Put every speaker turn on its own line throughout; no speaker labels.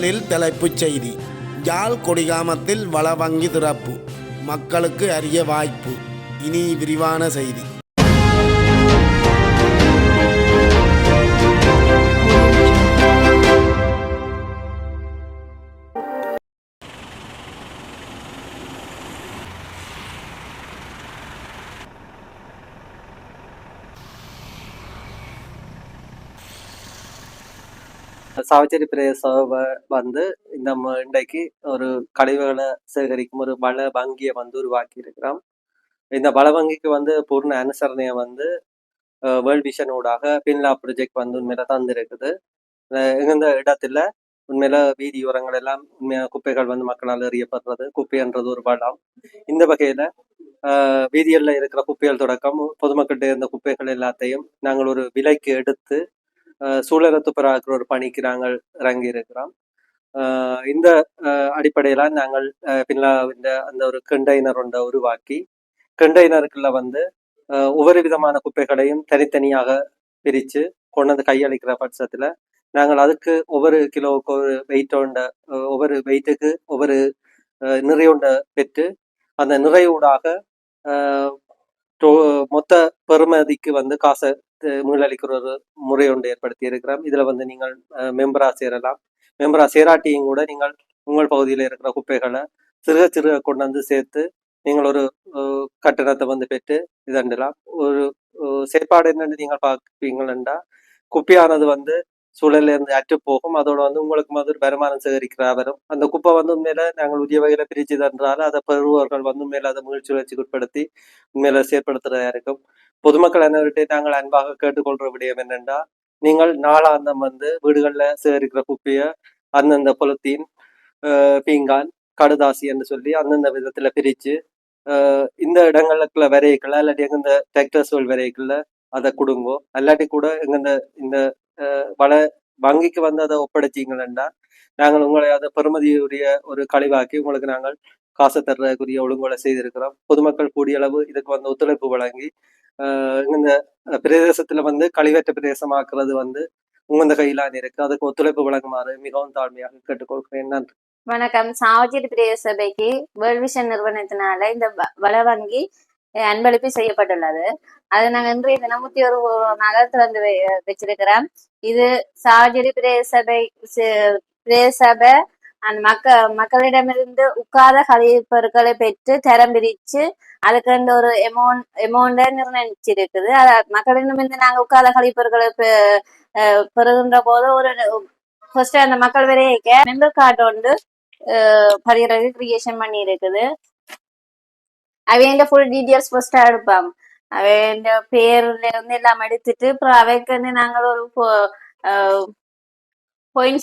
முதலில் தலைப்புச் செய்தி. ஜால் கொடிகாமத்தில் வள வங்கி திறப்பு. மக்களுக்கு அரிய வாய்ப்பு. இனி விரிவான செய்தி.
சாவச்சேரி பிரதேச வந்து இந்த இன்றைக்கு ஒரு கழிவுகளை சேகரிக்கும் ஒரு வள வங்கியை வந்து உருவாக்கி இருக்கிறோம் இந்த வள வங்கிக்கு வந்து பூர்ண அனுசரணையை வந்து வேர்ல்ட் விஷன் ஊடாக பின்லா ப்ரொஜெக்ட் வந்து உண்மையில தந்திருக்குது. இந்த இடத்துல உண்மையில வீதி உரங்கள் எல்லாம் உண்மையான குப்பைகள் வந்து மக்களால் எறியப்படுறது குப்பைன்றது ஒரு வளம் இந்த வகையில வீதிகளில் இருக்கிற குப்பைகள் தொடக்கம் பொதுமக்கள்கிட்ட இருந்த குப்பைகள் எல்லாத்தையும் நாங்கள் ஒரு விலைக்கு எடுத்து ஆஹ் சூழலை ஒரு பணிக்கு நாங்கள் இறங்கி இருக்கிறோம் ஆஹ் இந்த அடிப்படையில நாங்கள் ஆஹ் இந்த அந்த ஒரு கண்டெய்னர் ஒன்றை உருவாக்கி கண்டெய்னருக்குள்ள வந்து ஆஹ் ஒவ்வொரு விதமான குப்பைகளையும் தனித்தனியாக பிரித்து கொண்டு வந்து கையளிக்கிற பட்சத்துல நாங்கள் அதுக்கு ஒவ்வொரு கிலோவுக்கு ஒரு வெயிட் உண்ட ஒவ்வொரு வெயிட்டுக்கு ஒவ்வொரு ஆஹ் நிறையுண்ட பெற்று அந்த நிறையூடாக ஆஹ் மொத்த பெறுமதிக்கு வந்து காசை அஹ் மீளளிக்கிற ஒரு முறை ஒன்று ஏற்படுத்தி இருக்கிறோம் இதுல வந்து நீங்கள் மெம்பரா சேரலாம். மெம்பரா சேராட்டியும் கூட நீங்கள் உங்கள் பகுதியில் இருக்கிற குப்பைகளை சிறுக சிறுக கொண்டு வந்து சேர்த்து நீங்கள் ஒரு கட்டணத்தை வந்து பெற்று இதண்டலாம். ஒரு செயற்பாடு என்னென்னு நீங்கள் பார்ப்பீங்களா குப்பையானது வந்து சூழல்ல இருந்து அற்று போகும். அதோட வந்து உங்களுக்கு வந்து ஒரு வருமானம் சேகரிக்கிறா வரும் அந்த குப்பை வந்து உண்மையில நாங்கள் உரிய வகையில பிரிச்சு தன்றால் அதை பெறுபவர்கள் வந்து உண்மையில அதை முயற்சி உட்படுத்தி உண்மையில செயற்படுத்துறதா இருக்கும் பொதுமக்கள் அனைவர்கிட்ட நாங்கள் அன்பாக கேட்டுக்கொள்ற விடயம் என்னென்றா நீங்கள் நாளாந்தம் வந்து வீடுகளில் சேகரிக்கிற குப்பையை அந்தந்த பொலித்தீன் பீங்கான் கடுதாசி என்று சொல்லி அந்தந்த விதத்துல பிரிச்சு இந்த இடங்களுக்குள்ள விரைக்கல இல்லாட்டி எங்க டிராக்டர்ஸ் விரைக்கல அதை கொடுங்கோ. அல்லாட்டி கூட எங்க இந்த இந்த வள வங்கிக்கு வந்து அதை ஒப்படைச்சிங்கன்னா நாங்கள் உங்களை அதை பெருமதியுடைய ஒரு கழிவாக்கி உங்களுக்கு நாங்கள் காசு தர்றதுக்குரிய ஒழுங்குகளை செய்திருக்கிறோம். பொதுமக்கள் கூடிய அளவு இதுக்கு வந்து ஒத்துழைப்பு வழங்கி ஆஹ் இந்த பிரதேசத்துல வந்து கழிவற்ற பிரதேசமாக்குறது வந்து உங்க கையிலான் இருக்கு. அதுக்கு ஒத்துழைப்பு வழங்குமாறு மிகவும் தாழ்மையாக கேட்டுக்கொள்கிறேன். நன்றி.
வணக்கம். சாவச்சேரி பிரதேச சபைக்கு வேர்ல்ட் விஷன் நிறுவனத்தினால இந்த வள வங்கி அன்பளிப்பு செய்யப்பட்டுள்ளது. அது நாங்க இன்றைய தினமுத்தி ஒரு நகரத்துல வந்து வெ- வச்சிருக்கிறோம். இது சாவஜரி பிரேசபை பிரேசபை அந்த மக்க மக்களிடமிருந்து உட்காத கழிப்பொருட்களை பெற்று தரம் பிரிச்சு அதுக்கு ஒரு எமௌண்ட் அமௌண்ட நிர்ணயிச்சிருக்குது. அத மக்களிடமிருந்து நாங்க உட்காத கழிப்பொருட்களை பெ- பெறுகின்ற போது ஒரு ஃபர்ஸ்ட் அந்த மக்கள் வரைய மெம்பர் கார்டு ஒன்று பதிகிறது கிரியேஷன் பண்ணி இருக்குது அவைண்ட ஃபுல் ഡീറ്റെയിൽസ് ഫസ്റ്റ് എടുപ്പം அவைண்ட பேர்ல இருந்து எல்லாம் எடுத்துட்டு அப்புறம் அவைக்கு வந்து நாங்கள் ஒரு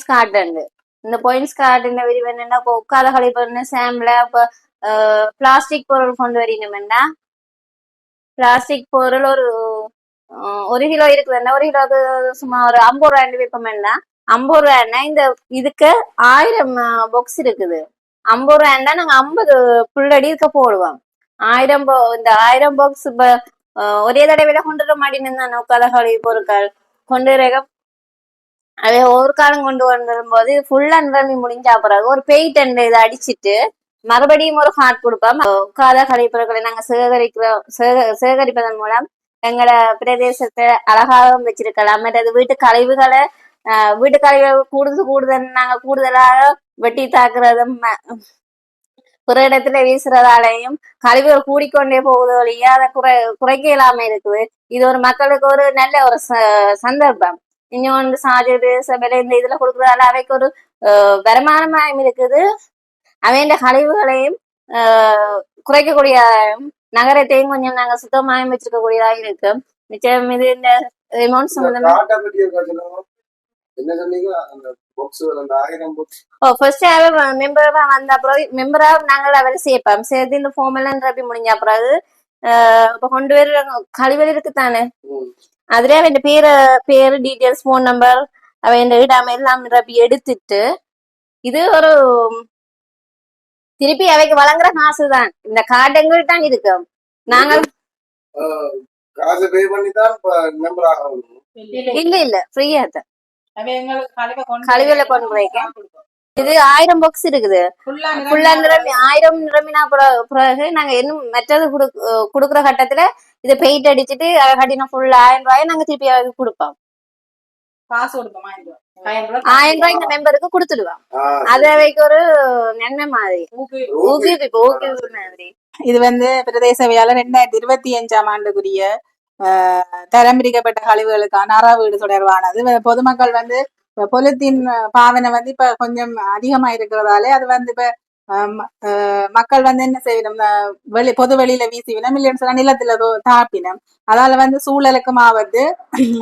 கார்டு இந்த பாயிண்ட்ஸ் கார்டுன்ற வரி வேணும்னா இப்போ உட்காத கழிப்பறன்னு சாம்பிள இப்போ பிளாஸ்டிக் பொருள் கொண்டு வரணும்னா பிளாஸ்டிக் பொருள் ஒரு ஒரு கிலோ இருக்குதுன்னா ஒரு கிலோக்கு சும்மா ஒரு ஐம்பது ரூபாய் விற்போம்னா ஐம்பது ரூபாய்னா இந்த இதுக்கு ஆயிரம் பாக்ஸ் இருக்குது ஐம்பது ரூபாய்னா நாங்க ஐம்பது புள்ளடி இதுக்கு போடுவோம் ஆயிரம் bo- இந்த ஆயிரம் பாக்ஸ் ஒரே தடவையில கொண்டு வர மாட்டேன்னு நோக்காத கழிவு பொருட்கள் கொண்டு வர அதே ஒரு காலம் கொண்டு வந்திரும்போது ஃபுல்லா நிரம்பி முடிஞ்சா பிறகு ஒரு பெயிண்ட் அண்ட் இதை அடிச்சிட்டு மறுபடியும் ஒரு ஹார்ட் கொடுப்போம் உட்காத கழிப்பொருட்களை நாங்க சேகரிக்கிறோம் சேகரிப்பதன் மூலம் எங்களோட பிரதேசத்தை அழகாகவும் வச்சிருக்கலாம் மற்றது வீட்டு கழிவுகளை ஆஹ் வீட்டு கழிவு கூடுதல் கூடுதல் நாங்க கூடுதலாக வெட்டி தாக்குறதும் பிற இடத்துல வீசுறதாலையும் கழிவுகள் கூடிக்கொண்டே போகுது வழியா அதை குறை குறைக்க இல்லாம இருக்குது. இது ஒரு மக்களுக்கு ஒரு நல்ல ஒரு சந்தர்ப்பம். இன்னொன்று சாஜர் சபையில இந்த இதுல கொடுக்கறதால அவைக்கு ஒரு வருமானமாயும் இருக்குது. அவைண்ட கழிவுகளையும் குறைக்கக்கூடிய நகரத்தையும் கொஞ்சம் நாங்க சுத்தமாயும் வச்சிருக்கக்கூடியதாக இருக்கு. மிச்சம் இது இந்த அமௌண்ட் சம்பந்தமா
என்ன சொன்னீங்க அந்த பாக்ஸ் அந்த ஆயிரம் பாக்ஸ்
ஓ ஃபர்ஸ்ட் மெம்பரா வந்த அப்புறம் மெம்பரா நாங்கள் அவரை சேர்ப்போம் சேர்த்து இந்த ஃபார்ம் எல்லாம் நிரப்பி முடிஞ்ச பிறகு ஆஹ் இப்ப கொண்டு வர கழிவறை இருக்கு தானே அதுல அவன் பேரு பேரு டீட்டெயில்ஸ் ஃபோன் நம்பர் அவன் இடாம எல்லாம் நிரப்பி எடுத்துட்டு இது ஒரு திருப்பி அவைக்கு வழங்குற காசு தான் இந்த கார்டு எங்கள்கிட்ட தான் இருக்கு நாங்கள்
காசு பே பண்ணி தான் மெம்பர் ஆகணும்
இல்ல இல்ல ஃப்ரீயா தான் கழிவுல கொண்டு போய்க்க.
கொடுப்போம்.
இது ஆயிரம் பாக்ஸ் இருக்குது ஃபுல்லா நிரம்பி ஆயிரம் நிரம்பினா பிற- பிறகு நாங்க இன்னும் மற்றது குடுக்குற கட்டத்துல இதை பெயிண்ட் அடிச்சிட்டு அதை கட்டினா ஃபுல்லா ஆயிரம் ரூபாய் நாங்க திருப்பி கொடுப்போம்
ஆயிரம் ரூபாய்.
இந்த மெம்பருக்கு கொடுத்துடுவோம் அது அவைக்கு ஒரு நன்மை மாதிரி
ஊக்கு-
ஊக்குவிப்பு ஊக்குவிப்பு மாதிரி
இது வந்து பிரதேச வேலை ரெண்டாயிரத்தி இருபத்தி அஞ்சாம் ஆண்டுக்குரிய தரம் பிரிக்கப்பட்ட கழிவுகளுக்கான அறா வீடு தொடர்பானது. பொதுமக்கள் வந்து பொலித்தீன் பாவனை வந்து இப்ப கொஞ்சம் அதிகமா இருக்கிறதாலே அது வந்து இப்ப ஆஹ், மக்கள் வந்து என்ன செய்யணும்? வெளி பொது வெளியில வீசிவினம் இல்லைன்னு சொன்னா நிலத்துல தோ- தாப்பினம் அதால வந்து சூழலுக்கும் ஆவது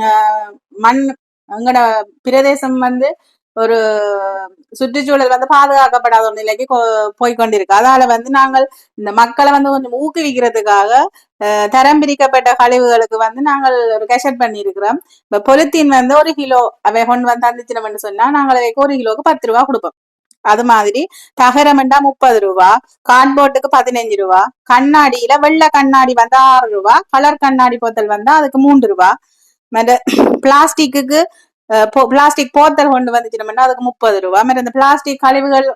ஆஹ், மண் எங்கட பிரதேசம் வந்து ஒரு சுற்றுச்சூழல் வந்து பாதுகாக்கப்படாத ஒரு நிலைக்கு போய்கொண்டிருக்கு போய்க்கொண்டிருக்கு. அதால வந்து நாங்கள் இந்த மக்களை வந்து கொஞ்சம் ஊக்குவிக்கிறதுக்காக அஹ், தரம் பிரிக்கப்பட்ட கழிவுகளுக்கு வந்து நாங்கள் ஒரு கெஷட் பண்ணியிருக்கிறோம். இப்ப பொலித்தீன் வந்து ஒரு கிலோ அவை கொண்டு வந்து தந்துச்சினோம்னு சொன்னா நாங்கள் அவைக்கு ஒரு கிலோக்கு பத்து ரூபா கொடுப்போம். அது மாதிரி தகரமெண்டா முப்பது ரூபா கார்ட்போர்டுக்கு பதினஞ்சு ரூபா கண்ணாடியில வெள்ளை கண்ணாடி வந்து ஆறு ரூபா கலர் கண்ணாடி போத்தல் வந்தா அதுக்கு மூன்று ரூபா. மற்ற பிளாஸ்டிக்கு பிளாஸ்டிக் போத்தல் கொண்டு வந்துச்சினோம்னா அதுக்கு முப்பது ரூபா மற்ற இந்த பிளாஸ்டிக் கழிவுகள்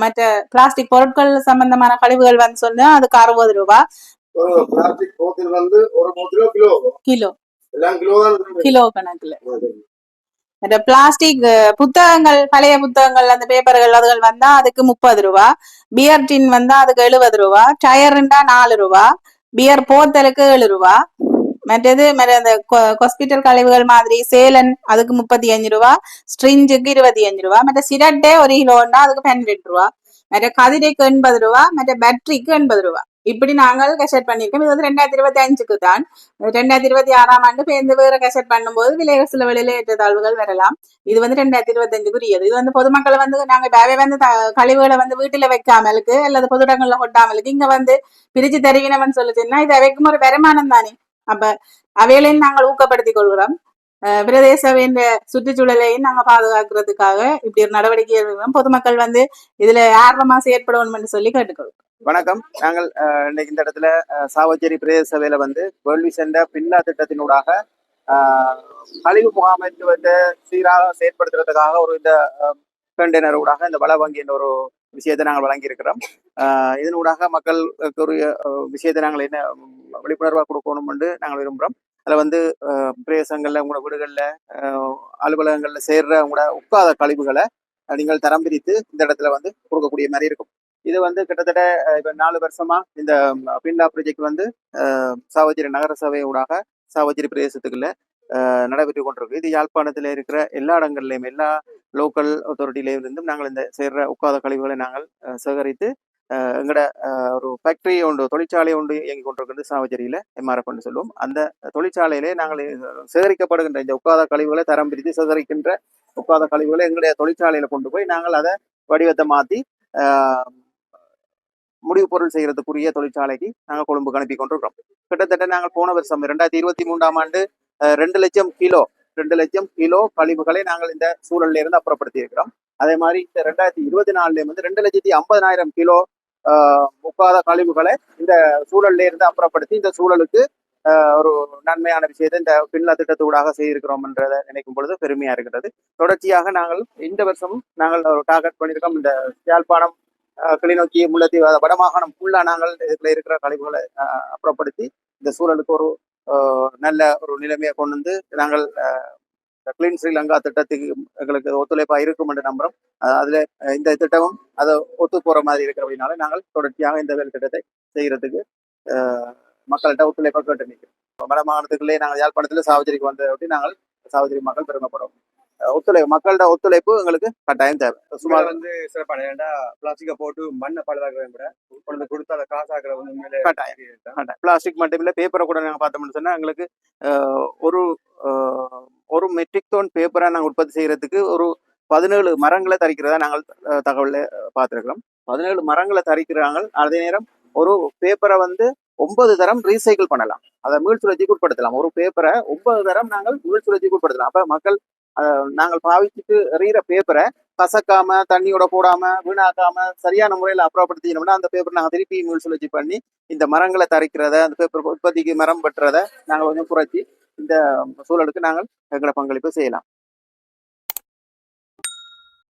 மற்ற பிளாஸ்டிக் பொருட்கள் சம்பந்தமான கழிவுகள் வந்து சொன்னா அதுக்கு அறுபது ரூபா
ஒரு பிளாஸ்டிக் போத்தில் வந்து ஒரு போத்திலோ கிலோ
கிலோ கணக்குல. மற்ற பிளாஸ்டிக் புத்தகங்கள் பழைய புத்தகங்கள் அந்த பேப்பர்கள் அதுகள் வந்தா அதுக்கு முப்பது ரூபா பியர் டின் வந்தா அதுக்கு எழுபது ரூபா டயர்ண்டா நாலு ரூபா பியர் போத்தலுக்கு ஏழு ரூபா மற்றது மற்ற அந்த ஹாஸ்பிட்டல் கழிவுகள் மாதிரி சேலன் அதுக்கு முப்பத்தி அஞ்சு ரூபா ஸ்ட்ரிஞ்சுக்கு இருபத்தி அஞ்சு ரூபா மற்ற சிரட்டே ஒரு கிலோன்னா அதுக்கு பன்னெண்டு ரூபா மற்ற கதிரைக்கு எண்பது ரூபா மற்ற பேட்டரிக்கு எண்பது ரூபா. இப்படி நாங்கள் கெஷட் பண்ணியிருக்கோம். இது வந்து ரெண்டாயிரத்தி இருபத்தி அஞ்சுக்கு தான். ரெண்டாயிரத்தி இருபத்தி ஆறாம் ஆண்டு பேருந்து வேற கெஷட் பண்ணும்போது விலைகள் சில ஏற்ற ஏற்றத்தாழ்வுகள் வரலாம். இது வந்து ரெண்டாயிரத்தி இருபத்தஞ்சுக்குரியது இது வந்து பொதுமக்களை வந்து நாங்க வேவே வந்து கழிவுகளை வந்து வீட்டுல வைக்காமலுக்கு அல்லது பொது இடங்கள்ல கொட்டாமலுக்கு இங்க வந்து பிரிச்சு தருவினவன் சொல்லுச்சுன்னா இது அவைக்கும் ஒரு வருமானம் தானே. அப்ப அவைகளையும் நாங்கள் ஊக்கப்படுத்திக் கொள்கிறோம் பிரதேச வேண்ட சுற்றுச்சூழலையும் நாங்க பாதுகாக்கிறதுக்காக இப்படி ஒரு நடவடிக்கை எடுக்கிறோம். பொதுமக்கள் வந்து இதுல ஆர்வமா செயற்படணும்னு சொல்லி கேட்டுக்கொள்கிறோம்.
வணக்கம். நாங்கள் இன்னைக்கு இந்த இடத்துல சாவச்சேரி பிரதேச சபையில வந்து வேள்வி சென்ற பில்லா திட்டத்தினூடாக அஹ், கழிவு முகாமைத்துவத்தை சீராக செயற்படுத்துறதுக்காக ஒரு இந்த கண்டெய்னர் ஊடாக இந்த வள வங்கி என்ற ஒரு விஷயத்தை நாங்கள் வழங்கியிருக்கிறோம். அஹ், இதனூடாக மக்களுக்கு ஒரு விஷயத்தை நாங்கள் என்ன விழிப்புணர்வாக கொடுக்கணும் என்று நாங்கள் விரும்புகிறோம் அதில் வந்து அஹ், பிரதேசங்கள்ல உங்களோட வீடுகளில் அலுவலகங்களில் சேர்ற உங்களோட உட்காத கழிவுகளை நீங்கள் தரம் பிரித்து இந்த இடத்துல வந்து கொடுக்கக்கூடிய மாதிரி இருக்கும். இது வந்து கிட்டத்தட்ட இப்போ நாலு வருஷமா இந்த பின்லா ப்ராஜெக்ட் வந்து அஹ், சாவச்சேரி நகர சபை ஊடாக சாவச்சேரி பிரதேசத்துக்குள்ள நடைபெற்று கொண்டிருக்கு இது யாழ்ப்பாணத்தில் இருக்கிற எல்லா இடங்கள்லையும் எல்லா லோக்கல் அத்தாரிட்டிலையும் இருந்தும் நாங்கள் இந்த சேர்ற உட்காத கழிவுகளை நாங்கள் சேகரித்து எங்களோட ஒரு ஃபேக்டரி ஒன்று தொழிற்சாலை ஒன்று இயங்கி கொண்டிருக்கிறது சாவச்சேரியில் எம்ஆர்எஃப் சொல்லுவோம் அந்த தொழிற்சாலையிலே நாங்கள் சேகரிக்கப்படுகின்ற இந்த உட்காத கழிவுகளை தரம் பிரித்து சேகரிக்கின்ற உட்காத கழிவுகளை எங்களுடைய தொழிற்சாலையில் கொண்டு போய் நாங்கள் அதை வடிவத்தை மாற்றி முடிவு பொருள் செய்கிறதுக்குரிய தொழிற்சாலைக்கு நாங்கள் கொழும்புக்கு அனுப்பி கொண்டிருக்கிறோம். கிட்டத்தட்ட நாங்கள் போன வருஷம் ரெண்டாயிரத்தி இருபத்தி மூன்றாம் ஆண்டு ரெண்டு லட்சம் கிலோ ரெண்டு லட்சம் கிலோ கழிவுகளை நாங்கள் இந்த சூழல்ல இருந்து அப்புறப்படுத்தி இருக்கிறோம் அதே மாதிரி இந்த ரெண்டாயிரத்தி இருபத்தி நாலுல வந்து ரெண்டு லட்சத்தி ஐம்பதனாயிரம் கிலோ ஆஹ், முக்காத கழிவுகளை இந்த சூழல்ல இருந்து அப்புறப்படுத்தி இந்த சூழலுக்கு ஆஹ், ஒரு நன்மையான விஷயத்தை இந்த பின்லா திட்டத்தூடாக செய்திருக்கிறோம் என்றதை நினைக்கும் பொழுது பெருமையா இருக்கிறது. தொடர்ச்சியாக நாங்கள் இந்த வருஷமும் நாங்கள் ஒரு டார்கெட் பண்ணியிருக்கோம். இந்த யாழ்ப்பாணம் கிளிநோக்கி கிளிநொச்சி முல்லைத்தீவு வடமாகாணம் ஃபுல்லா நாங்கள் இதுல இருக்கிற கழிவுகளை அப்புறப்படுத்தி இந்த சூழலுக்கு ஒரு நல்ல ஒரு நிலைமையை கொண்டு வந்து நாங்கள் கிளீன் ஸ்ரீலங்கா திட்டத்துக்கு எங்களுக்கு ஒத்துழைப்பாக இருக்கும் என்று நம்புறோம். அதில் இந்த திட்டமும் அதை ஒத்து போகிற மாதிரி இருக்கிறபடினால நாங்கள் தொடர்ச்சியாக இந்த வேலை திட்டத்தை செய்கிறதுக்கு மக்கள்கிட்ட ஒத்துழைப்பாக கேட்டு நிற்கிறோம். வட மாகாணத்துக்குள்ளே நாங்கள் யாழ்ப்பாணத்தில் சாவச்சேரிக்கு வந்த ஒட்டி நாங்கள் சாவச்சேரி மக்கள் பெருமைப்படுவோம். ஒத்துழைப்பு மக்களோட ஒத்துழைப்பு எங்களுக்கு கட்டாயம் தேவை.
சுமார் வந்து சிறப்பான ஏன்டா பிளாஸ்டிக்கை போட்டு மண்ணை பழுதாக்குறத விட கொண்டு கொடுத்து அதை காசாக்குற வந்து உண்மையிலே
கட்டாயம் பிளாஸ்டிக் மட்டும் இல்லை பேப்பரை கூட நாங்கள் பார்த்தோம்னு சொன்னா எங்களுக்கு ஒரு ஒரு மெட்ரிக் டோன் பேப்பரை நாங்கள் உற்பத்தி செய்யறதுக்கு ஒரு பதினேழு மரங்களை தரிக்கிறதா நாங்கள் தகவல்ல பார்த்துருக்கிறோம். பதினேழு மரங்களை தரிக்கிறாங்க. அதே நேரம் ஒரு பேப்பரை வந்து ஒன்பது தரம் ரீசைக்கிள் பண்ணலாம். அதை மீள் சுழற்சிக்கு உட்படுத்தலாம். ஒரு பேப்பரை ஒன்பது தரம் நாங்கள் மீள் சுழற்சிக்கு உட்படுத்தலாம். அப்ப மக்கள் நாங்கள் பாவிச்சுட்டு எறிகிற பேப்பரை கசக்காம தண்ணியோட போடாம வீணாக்காம சரியான முறையில் அப்புறப்படுத்தினோம்னா அந்த பேப்பர் நாங்கள் திருப்பி மீள் சுழற்சி பண்ணி இந்த மரங்களை தரிக்கிறத அந்த பேப்பர் உற்பத்திக்கு மரம் வெட்டுறத நாங்கள் கொஞ்சம் குறைச்சி இந்த சூழலுக்கு நாங்கள் எங்களை பங்களிப்பு செய்யலாம்.